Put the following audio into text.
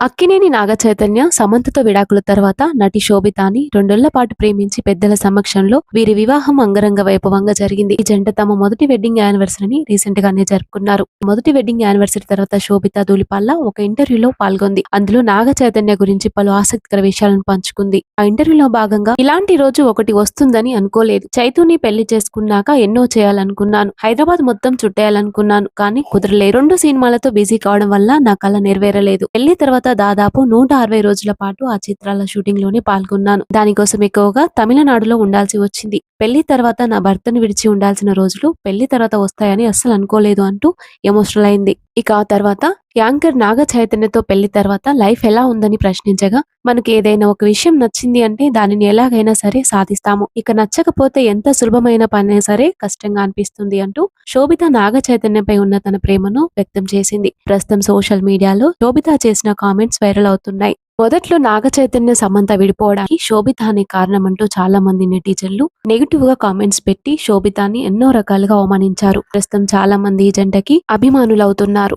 అక్కినేని నాగ చైతన్య సమంతతో విడాకుల తర్వాత నటి శోభితాని రెండేళ్ళ పాటు ప్రేమించి పెద్దల సమక్షంలో వీరి వివాహం అంగరంగ వైభవంగా జరిగింది. ఈ జంట తమ మొదటి వెడ్డింగ్ యానివర్సరీని రీసెంట్ గానే జరుపుకున్నారు. మొదటి వెడ్డింగ్ యానివర్సరీ తర్వాత శోభిత ధూలిపాల్ల ఒక ఇంటర్వ్యూలో పాల్గొంది. అందులో నాగ చైతన్య గురించి పలు ఆసక్తికర విషయాలను పంచుకుంది. ఆ ఇంటర్వ్యూలో భాగంగా ఇలాంటి రోజు ఒకటి వస్తుందని అనుకోలేదు. చైతుని పెళ్ళి చేసుకున్నాక ఎన్నో చేయాలనుకున్నాను. హైదరాబాద్ మొత్తం చుట్టేయాలనుకున్నాను. కానీ కుదరలేదు. రెండు సినిమాలతో బిజీ కావడం వల్ల నా కళ నెరవేరలేదు. పెళ్ళి తర్వాత దాదాపు నూట అరవై రోజుల పాటు ఆ చిత్రాల షూటింగ్లోనే పాల్గొన్నాను దానికోసం ఎక్కువగా తమిళనాడులో ఉండాల్సి వచ్చింది. పెళ్ళి తర్వాత నా భర్తను విడిచి ఉండాల్సిన రోజులు పెళ్ళి తర్వాత వస్తాయని అస్సలు అనుకోలేదు అంటూ ఎమోషనల్ అయింది. ఇక ఆ తర్వాత యాంకర్ నాగ చైతన్యతో పెళ్ళి తర్వాత లైఫ్ ఎలా ఉందని ప్రశ్నించగా మనకి ఏదైనా ఒక విషయం నచ్చింది అంటే దానిని ఎలాగైనా సరే సాధిస్తాము. ఇక నచ్చకపోతే ఎంత సులభమైన పని సరే కష్టంగా అనిపిస్తుంది అంటూ శోభిత నాగ చైతన్యంపై ఉన్న తన ప్రేమను వ్యక్తం చేసింది. ప్రస్తుతం సోషల్ మీడియాలో శోభిత చేసిన కామెంట్స్ వైరల్ అవుతున్నాయి. మొదట్లో నాగ చైతన్య సమంత విడిపోవడానికి శోభిత అనే కారణం అంటూ చాలా మంది నెటిజన్లు నెగిటివ్గా కామెంట్స్ పెట్టి శోభితాన్ని ఎన్నో రకాలుగా అవమానించారు. ప్రస్తుతం చాలా మంది ఈ జంటకి అభిమానులవుతున్నారు.